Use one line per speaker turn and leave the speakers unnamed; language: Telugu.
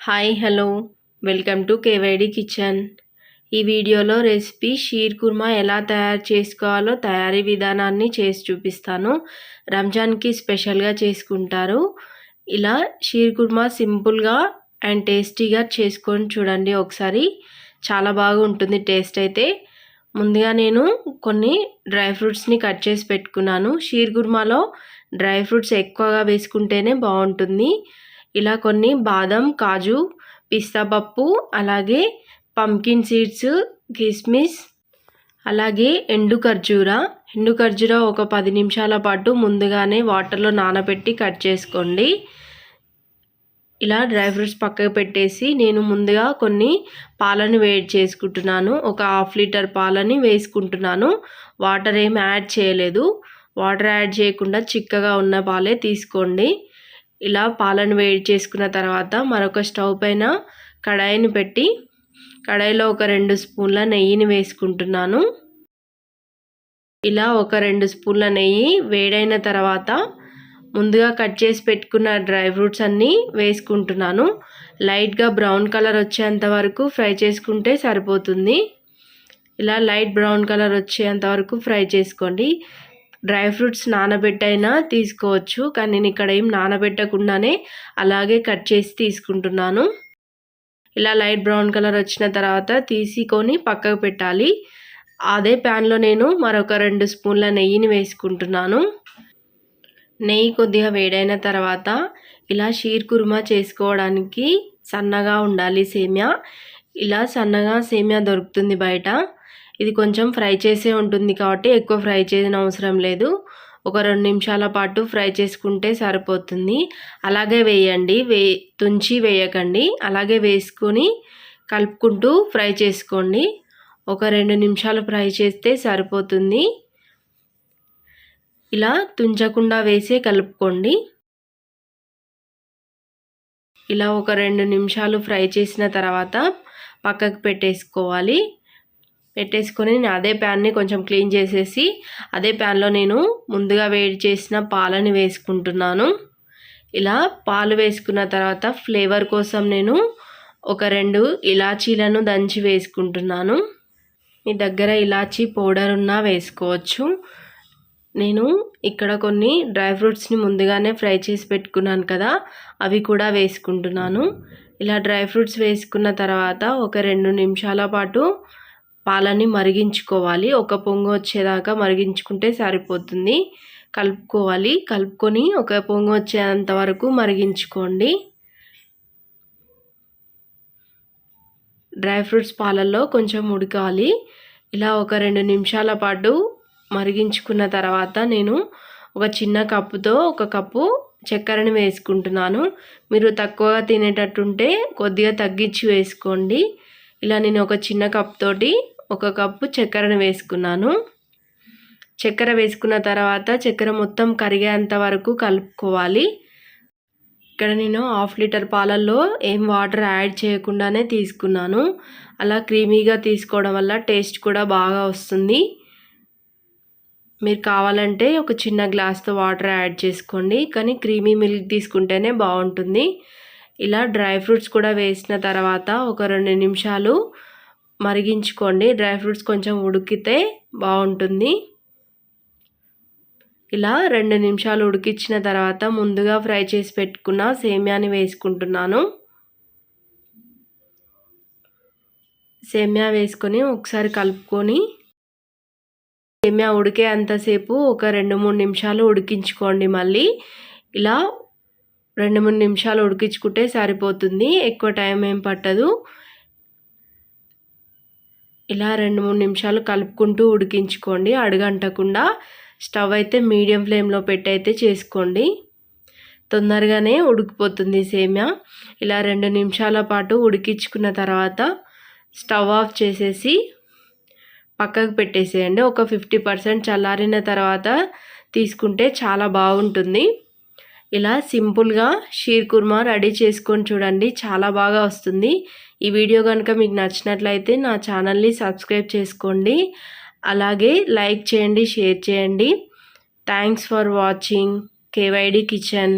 Hi hello. Welcome to KYD kitchen. ఈ వీడియోలో రెసిపీ షీర్ కుర్మా ఎలా తయారు చేసుకోవాలో తయారీ విధానాన్ని చేసి చూపిస్తాను. రంజాన్కి స్పెషల్గా చేసుకుంటారు. ఇలా షీర్ కుర్మా సింపుల్గా అండ్ టేస్టీగా చేసుకొని చూడండి ఒకసారి. చాలా బాగుంటుంది టేస్ట్ అయితే. ముందుగా నేను కొన్ని డ్రై ఫ్రూట్స్ని కట్ చేసి పెట్టుకున్నాను. షీర్ కుర్మాలో డ్రై ఫ్రూట్స్ ఎక్కువగా వేసుకుంటేనే బాగుంటుంది. ఇలా కొన్ని బాదం కాజు పిస్తా పప్పు అలాగే పంకిన్ సీడ్స్ కిస్మిస్ అలాగే ఎండు ఖర్జూర. ఎండు ఖర్జూర ఒక పది నిమిషాల పాటు ముందుగానే వాటర్లో నానబెట్టి కట్ చేసుకోండి. ఇలా డ్రై ఫ్రూట్స్ పక్కకు పెట్టేసి నేను ముందుగా కొన్ని పాలను వేడి చేసుకుంటున్నాను. ఒక హాఫ్ లీటర్ పాలని వేసుకుంటున్నాను. వాటర్ ఏమి యాడ్ చేయలేదు. వాటర్ యాడ్ చేయకుండా చిక్కగా ఉన్న పాలే తీసుకోండి. ఇలా పాలను వేడి చేసుకున్న తర్వాత మరొక స్టవ్ పైన కడాయిని పెట్టి కడాయిలో ఒక రెండు స్పూన్ల నెయ్యిని వేసుకుంటున్నాను. ఇలా ఒక రెండు స్పూన్ల నెయ్యి వేడైన తర్వాత ముందుగా కట్ చేసి పెట్టుకున్న డ్రై ఫ్రూట్స్ అన్నీ వేసుకుంటున్నాను. లైట్గా బ్రౌన్ కలర్ వచ్చేంత వరకు ఫ్రై చేసుకుంటే సరిపోతుంది. ఇలా లైట్ బ్రౌన్ కలర్ వచ్చేంత వరకు ఫ్రై చేసుకోండి. డ్రై ఫ్రూట్స్ నానబెట్టైనా తీసుకోవచ్చు కానీ నేను ఇక్కడ ఏం నానబెట్టకుండానే అలాగే కట్ చేసి తీసుకుంటున్నాను. ఇలా లైట్ బ్రౌన్ కలర్ వచ్చిన తర్వాత తీసుకొని పక్కకు పెట్టాలి. అదే ప్యాన్లో నేను మరొక రెండు స్పూన్ల నెయ్యిని వేసుకుంటున్నాను. నెయ్యి కొద్దిగా వేడైన తర్వాత ఇలా షీర్ కుర్మా చేసుకోవడానికి సన్నగా ఉండాలి సేమియా. ఇలా సన్నగా సేమియా దొరుకుతుంది బయట. ఇది కొంచెం ఫ్రై చేసే ఉంటుంది కాబట్టి ఎక్కువ ఫ్రై చేయని అవసరం లేదు. ఒక రెండు నిమిషాల పాటు ఫ్రై చేసుకుంటే సరిపోతుంది. అలాగే వేయండి. వే తుంచి వేయకండి. అలాగే వేసుకొని కలుపుకుంటూ ఫ్రై చేసుకోండి. ఒక రెండు నిమిషాలు ఫ్రై చేస్తే సరిపోతుంది. ఇలా తుంచకుండా వేసే కలుపుకోండి. ఇలా ఒక రెండు నిమిషాలు ఫ్రై చేసిన తర్వాత పక్కకు పెట్టేసుకోవాలి. పెట్టేసుకొని నేను అదే ప్యాన్ని కొంచెం క్లీన్ చేసేసి అదే ప్యాన్లో నేను ముందుగా వేడి చేసిన పాలని వేసుకుంటున్నాను. ఇలా పాలు వేసుకున్న తర్వాత ఫ్లేవర్ కోసం నేను ఒక రెండు ఇలాచీలను దంచి వేసుకుంటున్నాను. మీ దగ్గర ఇలాచీ పౌడర్ ఉన్నా వేసుకోవచ్చు. నేను ఇక్కడ కొన్ని డ్రై ఫ్రూట్స్ని ముందుగానే ఫ్రై చేసి పెట్టుకున్నాను కదా అవి కూడా వేసుకుంటున్నాను. ఇలా డ్రై ఫ్రూట్స్ వేసుకున్న తర్వాత ఒక రెండు నిమిషాల పాటు పాలని మరిగించుకోవాలి. ఒక పొంగు వచ్చేదాకా మరిగించుకుంటే సరిపోతుంది. కలుపుకోవాలి. కలుపుకొని ఒక పొంగు వచ్చేంత వరకు మరిగించుకోండి. డ్రై ఫ్రూట్స్ పాలల్లో కొంచెం ఉడకాలి. ఇలా ఒక రెండు నిమిషాల పాటు మరిగించుకున్న తర్వాత నేను ఒక చిన్న కప్పుతో ఒక కప్పు చక్కెరని వేసుకుంటున్నాను. మీరు తక్కువగా తినేటట్టుంటే కొద్దిగా తగ్గించి వేసుకోండి. ఇలా నేను ఒక చిన్న కప్ తోటి ఒక కప్పు చక్కెరను వేసుకున్నాను. చక్కెర వేసుకున్న తర్వాత చక్కెర మొత్తం కరిగేంత వరకు కలుపుకోవాలి. ఇక్కడ నేను హాఫ్ లీటర్ పాలల్లో ఏం వాటర్ యాడ్ చేయకుండానే తీసుకున్నాను. అలా క్రీమీగా తీసుకోవడం వల్ల టేస్ట్ కూడా బాగా వస్తుంది. మీరు కావాలంటే ఒక చిన్న గ్లాస్తో వాటర్ యాడ్ చేసుకోండి. కానీ క్రీమీ మిల్క్ తీసుకుంటేనే బాగుంటుంది. ఇలా డ్రై ఫ్రూట్స్ కూడా వేసిన తర్వాత ఒక రెండు నిమిషాలు మరిగించుకోండి. డ్రై ఫ్రూట్స్ కొంచెం ఉడికితే బాగుంటుంది. ఇలా రెండు నిమిషాలు ఉడికించిన తర్వాత ముందుగా ఫ్రై చేసి పెట్టుకున్న సేమ్యాని వేసుకుంటున్నాను. సేమ్యా వేసుకొని ఒకసారి కలుపుకొని సేమ్యా ఉడికే అంతసేపు ఒక రెండు మూడు నిమిషాలు ఉడికించుకోండి మళ్ళీ. ఇలా రెండు మూడు నిమిషాలు ఉడికించుకుంటే సరిపోతుంది. ఎక్కువ టైం ఏం పట్టదు. ఇలా రెండు మూడు నిమిషాలు కలుపుకుంటూ ఉడికించుకోండి. అడుగంటకుండా స్టవ్ అయితే మీడియం ఫ్లేమ్లో పెట్టి అయితే చేసుకోండి. తొందరగానే ఉడికిపోతుంది సేమ్యా. ఇలా రెండు నిమిషాల పాటు ఉడికించుకున్న తర్వాత స్టవ్ ఆఫ్ చేసేసి పక్కకు పెట్టేసేయండి. ఒక ఫిఫ్టీ పర్సెంట్ చల్లారిన తర్వాత తీసుకుంటే చాలా బాగుంటుంది. ఇలా సింపుల్గా షీర్ కుర్మా రెడీ చేసుకొని చూడండి. చాలా బాగా వస్తుంది. ఈ వీడియో కనుక మీకు నచ్చినట్లయితే నా ఛానల్ని సబ్స్క్రైబ్ చేసుకోండి. అలాగే లైక్ చేయండి షేర్ చేయండి. Thanks for watching. KYD kitchen.